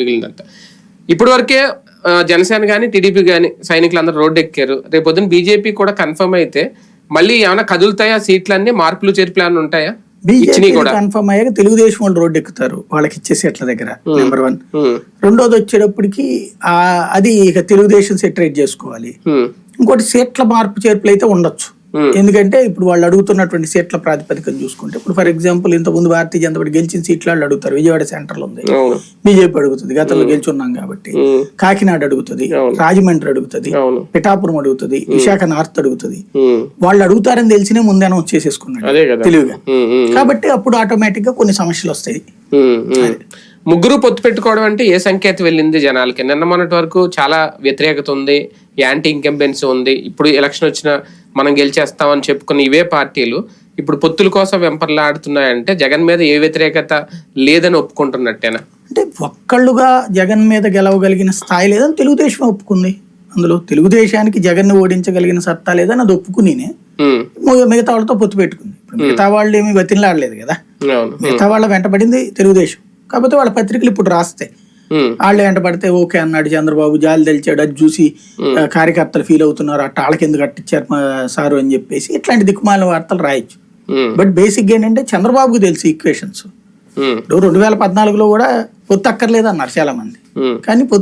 మిగిలినంత ఇప్పటి వరకే జనసేన కానీ టీడీపీ కానీ సైనికులు అందరూ రోడ్డు ఎక్కారు. రేపు పొద్దున్న బీజేపీ కూడా కన్ఫర్మ్ అయితే మళ్ళీ ఏమైనా కదులుతాయా సీట్లన్నీ? మార్పులు చేర్పులు ఉంటాయా? కన్ఫర్మ్ అయ్యాక తెలుగుదేశం వాళ్ళు రోడ్డు ఎక్కుతారు. వాళ్ళకి ఇచ్చే సీట్ల దగ్గర నెంబర్ వన్. రెండోది వచ్చేటప్పటికి ఆ అది ఇక తెలుగుదేశం సెటరేట్ చేసుకోవాలి. ఇంకోటి సీట్ల మార్పు చేర్పులు అయితే ఉండొచ్చు. ఎందుకంటే ఇప్పుడు వాళ్ళు అడుగుతున్నటువంటి సీట్ల ప్రాతిపదికన చూసుకుంటే ఇప్పుడు ఫర్ ఎగ్జాంపుల్ ఇంత ముందు భారతీయ జనతా పార్టీ గెలిచిన సీట్లు వాళ్ళు అడుగుతారు. విజయవాడ సెంటర్లో ఉంది. అవును. బీజేపీ అడుగుతుంది. గతంలో గెలుచున్నాం కాబట్టి. ఉమ్, కాకినాడ అడుగుతుంది. రాజమండ్రి అడుగుతుంది. పిఠాపురం అడుగుతుంది. విశాఖ నార్త్ అడుగుతుంది. వాళ్ళు అడుగుతారని తెలిసినే ముందే అనౌన్స్ చేసేసుకున్నాడు. తెలివిగా. కాబట్టి అప్పుడు ఆటోమేటిక్గా కొన్ని సమస్యలు వస్తాయి. ముగ్గురు పొత్తు పెట్టుకోవడం అంటే ఏ సంకేతం వెళ్ళింది జనాలకి? నిన్న మొన్నటి వరకు చాలా వ్యతిరేకత ఉంది యాంటీ ఇంకంబెన్సీ ఉంది. ఇప్పుడు ఎలక్షన్ వచ్చిన మనం గెలిచేస్తామని చెప్పుకున్న ఇవే పార్టీలు ఇప్పుడు పొత్తుల కోసం వెంపర్లాడుతున్నాయంటే జగన్ మీద ఏ వ్యతిరేకత లేదని ఒప్పుకుంటున్నట్టేనా? అంటే ఒక్కళ్ళుగా జగన్ మీద గెలవగలిగిన స్థాయి లేదని తెలుగుదేశం ఒప్పుకుంది. అందులో తెలుగుదేశానికి జగన్ ఓడించగలిగిన సత్తా లేదని అది ఒప్పుకునినే ము- మిగతా వాళ్ళతో పొత్తు పెట్టుకుంది. మిగతా వాళ్ళు ఏమి బతిలాడలేదు కదా. మిగతా వాళ్ళ వెంటబడింది తెలుగుదేశం. కాకపోతే వాళ్ళ పత్రికలు ఇప్పుడు రాస్తాయి వాళ్ళు వెంట పడితే ఓకే అన్నాడు చంద్రబాబు జాలి తెలిచాడు అది చూసి కార్యకర్తలు ఫీల్ అవుతున్నారు అట్ట వాళ్ళకి ఎందుకు అట్టించారు మా సారు అని చెప్పేసి ఇట్లాంటి దిక్కుమాలిన వార్తలు రాయొచ్చు. బట్ బేసిక్ ఏంటంటే చంద్రబాబుకు తెలుసు ఈక్వేషన్స్ రెండు వేల పద్నాలుగులో కూడా పొత్తు అక్కర్లేదు అన్నారు చాలా మంది. కానీ పొత్తు